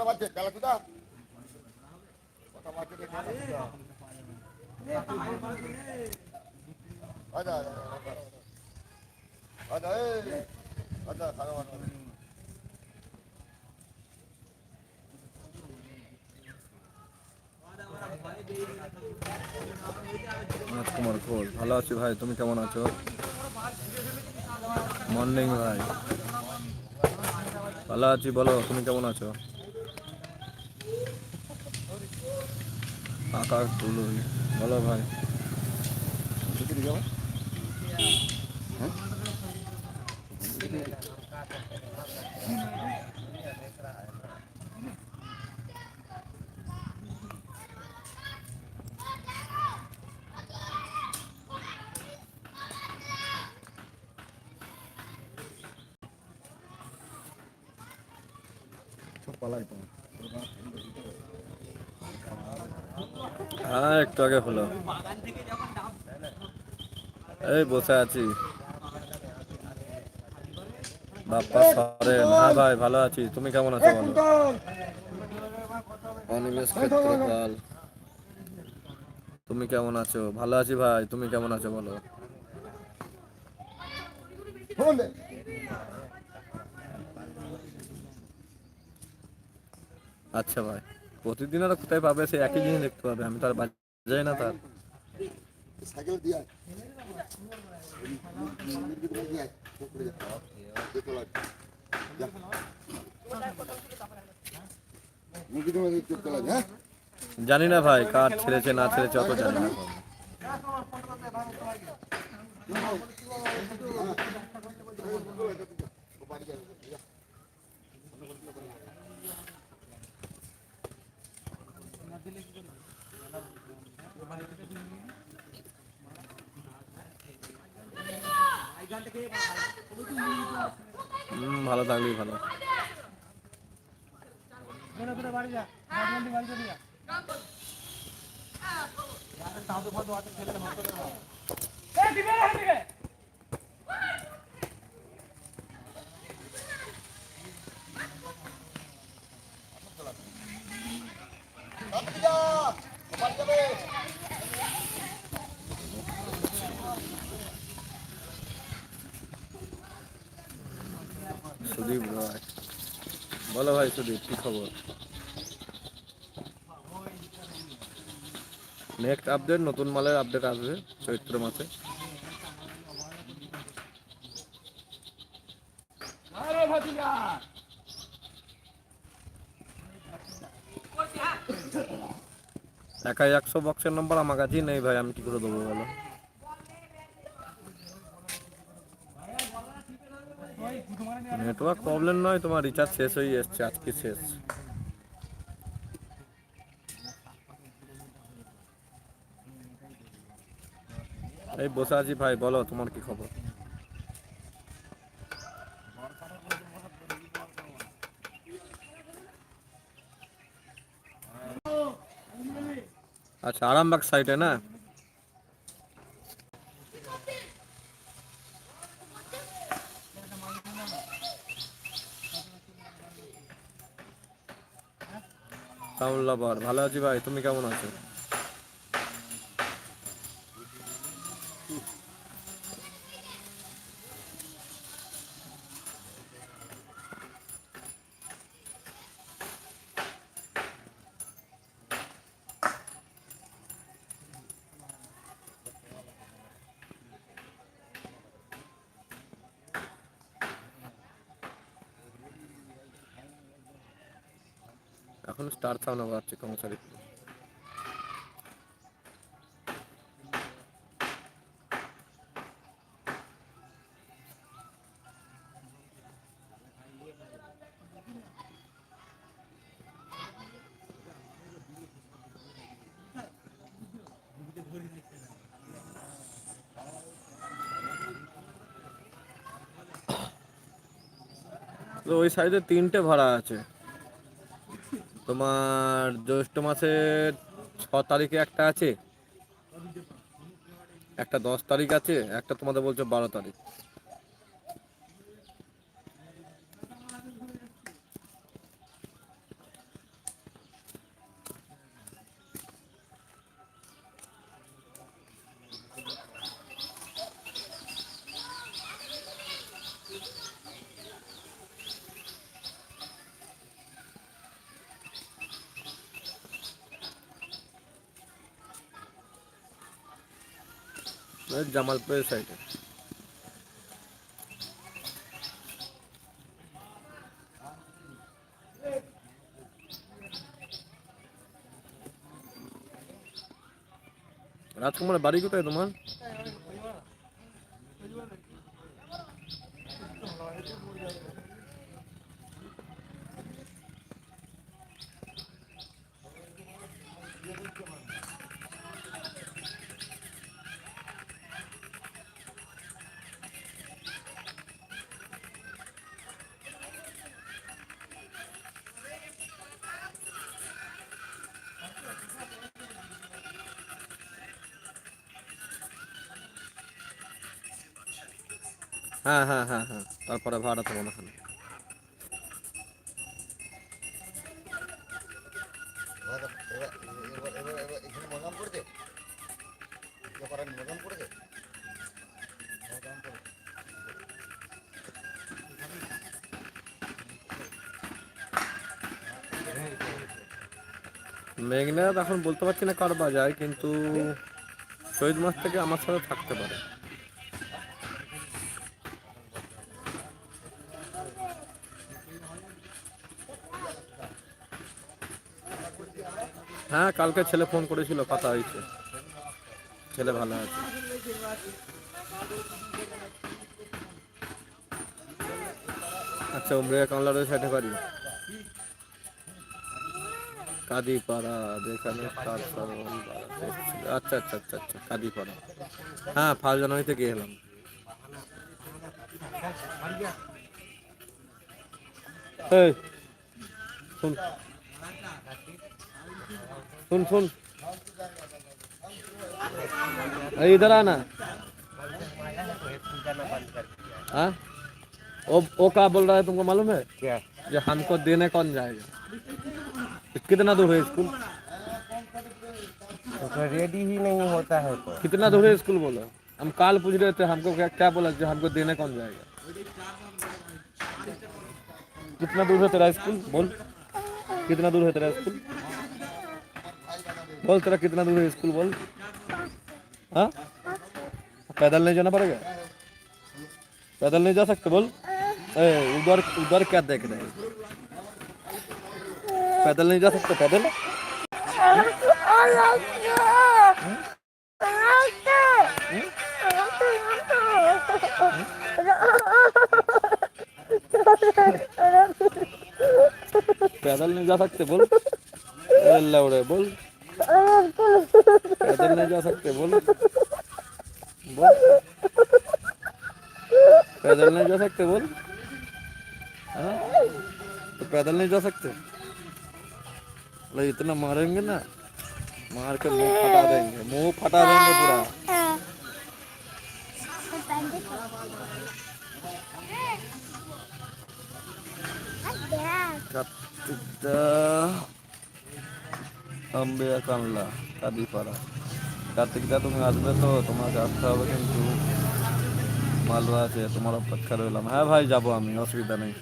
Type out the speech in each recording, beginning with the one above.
কটা বাজছে? বেলা সুদা কটা। আচ্ছা, আচ্ছা, আচ্ছা, আচ্ছা, আচ্ছা, বারোটা। ঘোষ ভালো আছি ভাই তুমি কেমন আছো? মর্নিং ভাই। ভালো আছি বলো তুমি কেমন আছো? আকাশ তুলুই বলো ভাই। দিকে যাব হ্যাঁ সব পালাই হ্যাঁ একটু আগে হলো। এই বসে আছি। বাপ্পা সরেন হ্যাঁ ভাই ভালো আছি। তুমি কেমন আছো বলো? অনিমেষ ক্ষেত্রপাল। তুমি কেমন আছো? ভালো আছি ভাই তুমি কেমন আছো বলো? আচ্ছা ভাই। প্রতিদিন আর কোথায় পাবে সে একই জিনিস দেখতে পাবে আমি তো আর বাজাই না তার। সাইকেল দিয়ে হ্যাঁ জানি না ভাই কার ছেড়েছে না ছেড়েছে অত জানি না। হুম ভালো থাকলেই ভালো। বাড়ি তাড়াতাড়ি যা। বাড়ি যাবে। সুদীপ রায় বলো কি খবর? নেক্সট আপডেট নতুন মালের আপডেট আসবে চৈত্র মাসে। একাই একশো বক্সের নম্বর আমার কাছেই নেই ভাই আমি কি করে দেবো বলো? নেটওয়ার্ক প্রবলেম নয়, তোমার রিচার্জ শেষ হয়ে এসছে, আজকে শেষ। এই বসে আছি ভাই, বলো তোমার কি খবর? আচ্ছা আরামবাগ সাইডে না? কামলাবার ভালো আছি ভাই তুমি কেমন আছো? এখন স্টার সাউন্ড বাজছে কর্মচারী। তো ওই সাইডে তিনটে ভাড়া আছে। তোমার জ্যৈষ্ঠ মাসের ছ তারিখে একটা আছে। একটা দশ তারিখ আছে, একটা তোমাদের বলছো বারো তারিখ। জামালপুরের সাইডে রাজকুমার বাড়ি কোথায় তোমার? হ্যাঁ হ্যাঁ হ্যাঁ হ্যাঁ। তারপরে ভাড়া তো মনে হয় মেঘনাথ এখন বলতে পারছি না কার বাজায় কিন্তু শহীদ মাস থেকে আমার সাথে থাকতে পারে। হ্যাঁ কালকে ছেলে ফোন করেছিল কথা হয়েছে। ছেলে ভালো আছে। আচ্ছা উমরিয়া কামলার সাইডে বাড়ি? কাদিপাড়া যেখানে আচ্ছা আচ্ছা আচ্ছা আচ্ছা কাদিপাড়া। হ্যাঁ ফার্স্ট জানুয়ারি থেকে এলাম। এই, শুন। सुन सुन। अरे इधर आना। हाँ? वो वो क्या बोल रहा है तुमको मालूम है? क्या? ये हमको देने कौन जाएगा? कितना दूर है स्कूल? तो रेडी ही नहीं होता है तो। कितना दूर है स्कूल बोलो? हम काल पूछ रहे थे हमको क्या क्या बोला कि हमको देने कौन जाएगा? कितना दूर है तेरा स्कूल? बोल। कितना दूर है तेरा स्कूल? बोल, तेरा कितना दूर है स्कूल बोल? हाँ? पैदल नहीं जाना पड़ेगा? पैदल नहीं जा सकते बोल? उधर उधर क्या देख रहे पैदल नहीं जा सकते, पैदल? पैदल नहीं जा सकते बोल? बोल। पैदल नहीं जा सकते, बोल। बोल। पैदल नहीं जा सकते, बोल। हाँ? तो पैदल नहीं जा सकते? बोले इतना मारेंगे ना, मार के मुँह फटा देंगे, मुँह फटा देंगे पूरा। Cut. আম্বিয়া কানলা কাদিপাড়া কার্তিকদা, তুমি আসবে তো? তোমাকে আসতে হবে কিন্তু। মালদা আছে, তোমার অপেক্ষা রইলাম। হ্যাঁ ভাই, যাব আমি, অসুবিধা নেই।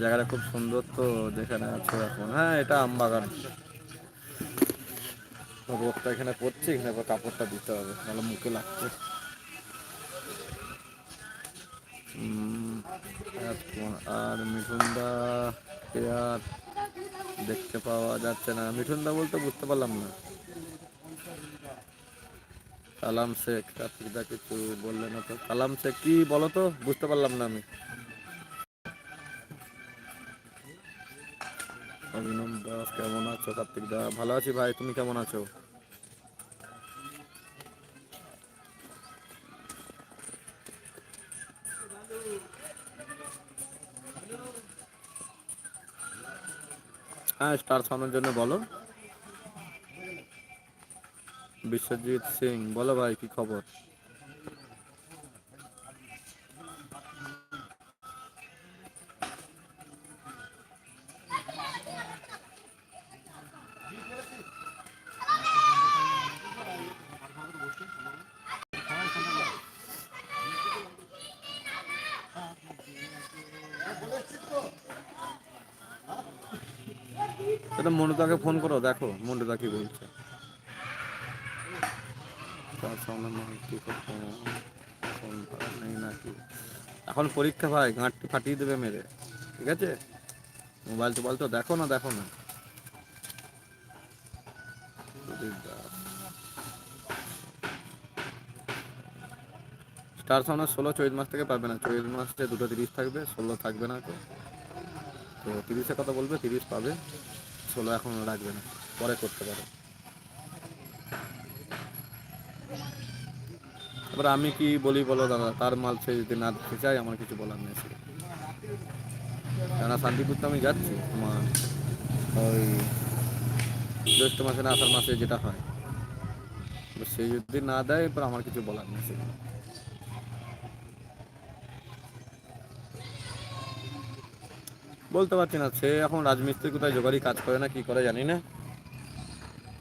জায়গাটা খুব সুন্দর তো, যেখানে আছো এখন। হ্যাঁ এটা আমবাগান রোগটা এখানে পড়ছে, এখানে কাপড়টা দিতে হবে, নাহলে মুখে লাগছে আর মিঠুনদা আর দেখতে পাওয়া যাচ্ছে না। মিঠুন দা বলতে বুঝতে পারলাম না। কালাম শেখ কার্তিকদা কিছু বললে না তো। কালাম শেখ কি বলো তো? বুঝতে পারলাম না আমি। অভিনব দাস, কেমন আছো? কার্তিক দা, ভালো আছি ভাই, তুমি কেমন আছো? হ্যাঁ স্টার ছানোর জন্য বলো। বিশ্বজিৎ সিং বলো ভাই কি খবর? সেটা মনুদাকে ফোন করো, দেখো মনুদা কি বলছে। সামনে এখন পরীক্ষা ভাই গাঁটটি ফাটিয়ে দেবে মেরে, ঠিক আছে? মোবাইল টোবাইল তো দেখো না দেখো না। স্টার সাউন্ড ষোলো চৈত মাস থেকে পাবে না। চৈত মাসে দুটো তিরিশ থাকবে, ষোলো থাকবে না তো। তো তিরিশে কথা বলবে, তিরিশ পাবে। ষোলো এখন রাখবে না। পরে করতে পারে। এবার আমি কি বলি বলো দাদা, তার মাল সে যদি না দিতে চাই আমার কিছু বলার নেই। কেননা শান্তিপুর তো আমি যাচ্ছি, তোমার ওই জ্যৈষ্ঠ মাসে না, আষাঢ় মাসে যেটা হয়। সে যদি না দেয় এবার আমার কিছু বলার নেই বলতে পারছি না, সে এখন রাজমিস্ত্রি কোথায় জোগাড়ি কাজ করে না, কি করে জানি না।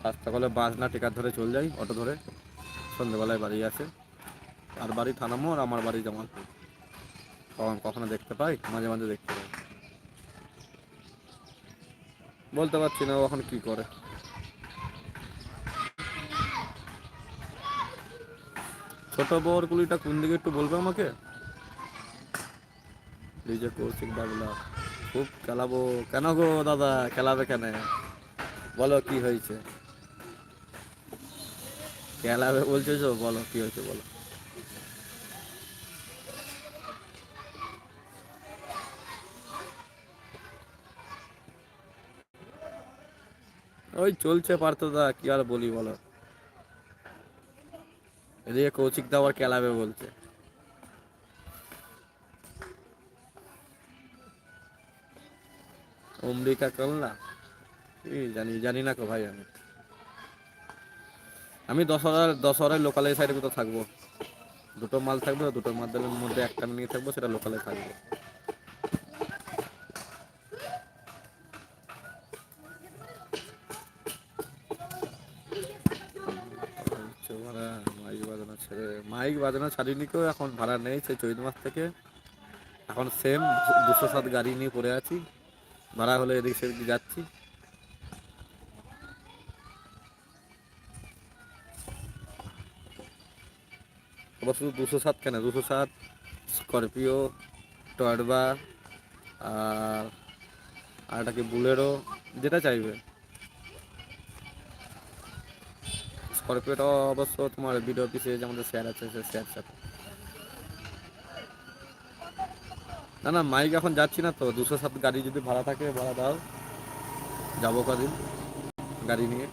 আজ সকালে বাস না, টিকার ধরে চলে যাই, অটো ধরে। সন্ধ্যেবেলায় বাড়ি আসে আর বাড়ি থানা মোড়, আমার বাড়ি জামালপুর। কখন কখনো দেখতে পাই, মাঝে মাঝে দেখতে পাই। বলতে পারছি না এখন কি করে। ছোট বউর কুলিটা কোন দিকে একটু বলবে আমাকে? ডিজে কৌশিক বাবলা। খুব খেলাবো। কেন গো দাদা, খেলাবে কেন? বলো কি হয়েছে? খেলাবে বলছো তো, বলো কি হয়েছে বলো। ওই চলছে পার্থ দা, কি আর বলি বলো। এদিকে কৌশিক দা আবার খেলাবে বলছে। অমরিকা কালনা জানি জানি না কো ভাই আমি। আমি দশহরার দশহরার লোকালের সাইডে কোথাও থাকব। দুটো মাল থাকবে দুটো মালের মধ্যে একটা নিয়ে থাকব, সেটা লোকালে থাকবে। মাইক বাজানো মাইক বাজানো ছাড়িনি কেউ এখন ভাড়া নেই, সেই চৈত মাস থেকে। এখন সেম দুশো সাত গাড়ি নিয়ে পড়ে আছি। ভাড়া হলে এদিক সেদিক যাচ্ছি। শুধু দুশো সাত কেন? দুশো সাত, স্করপিও, টয়ডবা, আর আর একটা কি বুলেরো, যেটা চাইবে। স্করপিওটা অবশ্য তোমার ভিডিও অফিসে যে আমাদের শেয়ার আছে, সে শেয়ার সাথে। না না, মাইক এখন যাচ্ছি না তো। দুশো সাত গাড়ি যদি ভাড়া থাকে, ভাড়া দাও। যাব কদিন গাড়ি নিয়ে।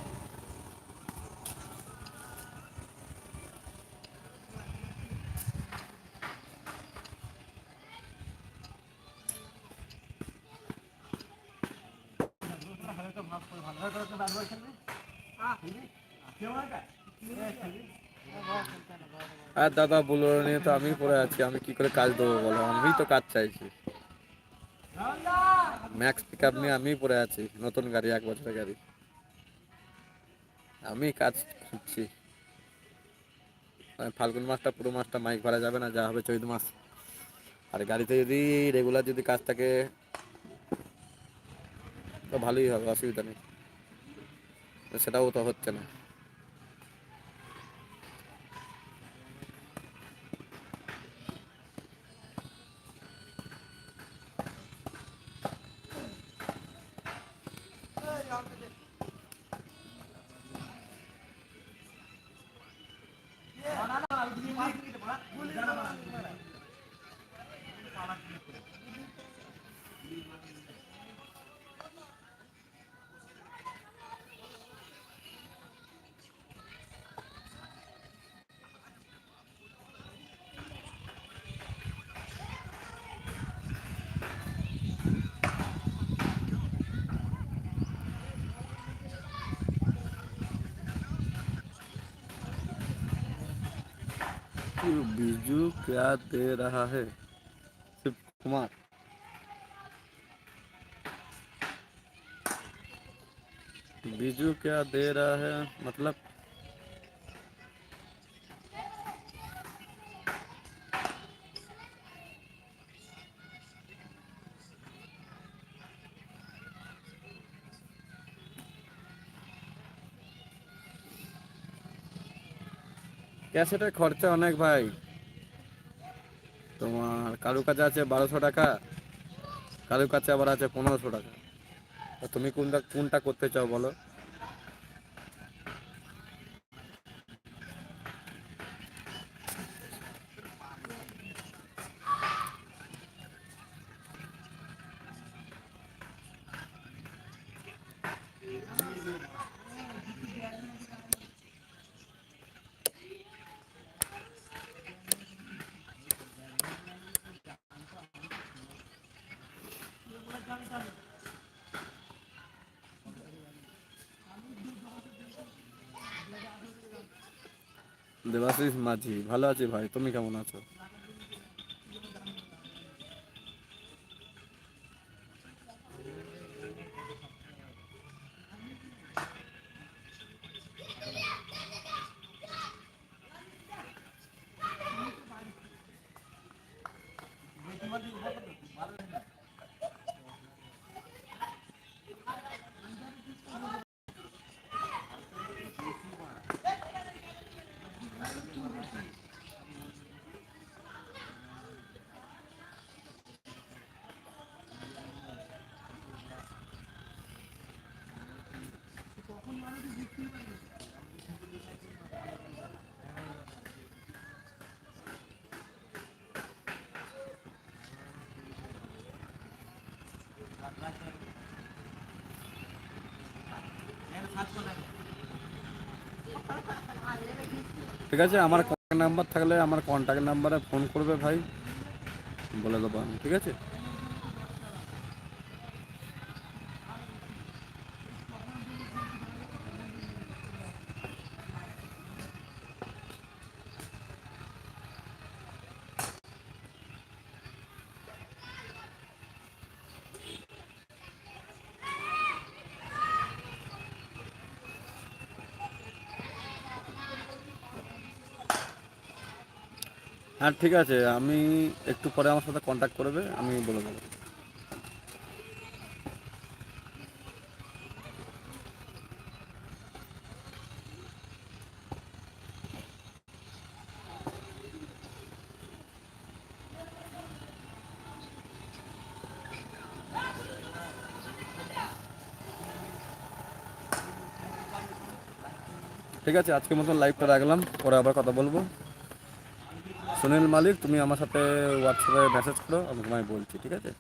আর দাদা বুলোর নিয়ে তো আমি পড়ে আছি, আমি কি করে কাজ দেবো বলো? আমি তো কাজ চাইছি। ম্যাক্স পিক আপ নিয়ে আমি পড়ে আছি, নতুন গাড়ি, এক বছরের গাড়ি। আমি কাজ খুঁজছি। ফাল্গুন মাসটা, পুরো মাসটা মাইক ভরা যাবে না, যা হবে চৈত মাস। আর গাড়িতে যদি রেগুলার যদি কাজ থাকে, তো ভালোই হবে, অসুবিধা নেই। সেটাও তো হচ্ছে না। बीजू क्या दे रहा है शिव कुमार बीजू क्या दे रहा है मतलब ক্যাসেটের খরচা অনেক ভাই তোমার কারও কাছে আছে বারোশো টাকা কারও কাছে আবার আছে পনেরোশো টাকা। তুমি কোনটা কোনটা করতে চাও বলো? দেবাশিস মাঝি ভালো আছি ভাই তুমি কেমন আছো? ঠিক আছে, আমার কন্ট্যাক্ট নাম্বার থাকলে আমার কন্ট্যাক্ট নাম্বারে ফোন করবে ভাই। বলে দেবো ঠিক আছে? হ্যাঁ ঠিক আছে, আমি একটু পরে আমার সাথে কন্ট্যাক্ট করবে, আমি বলে দেবো। ঠিক আছে, আজকের মতন লাইভটা রাখলাম, পরে আবার কথা বলব। সুনীল মালিক তুমি আমার সাথে হোয়াটসঅ্যাপে মেসেজ করো আমি তোমায় বলছি ঠিক আছে?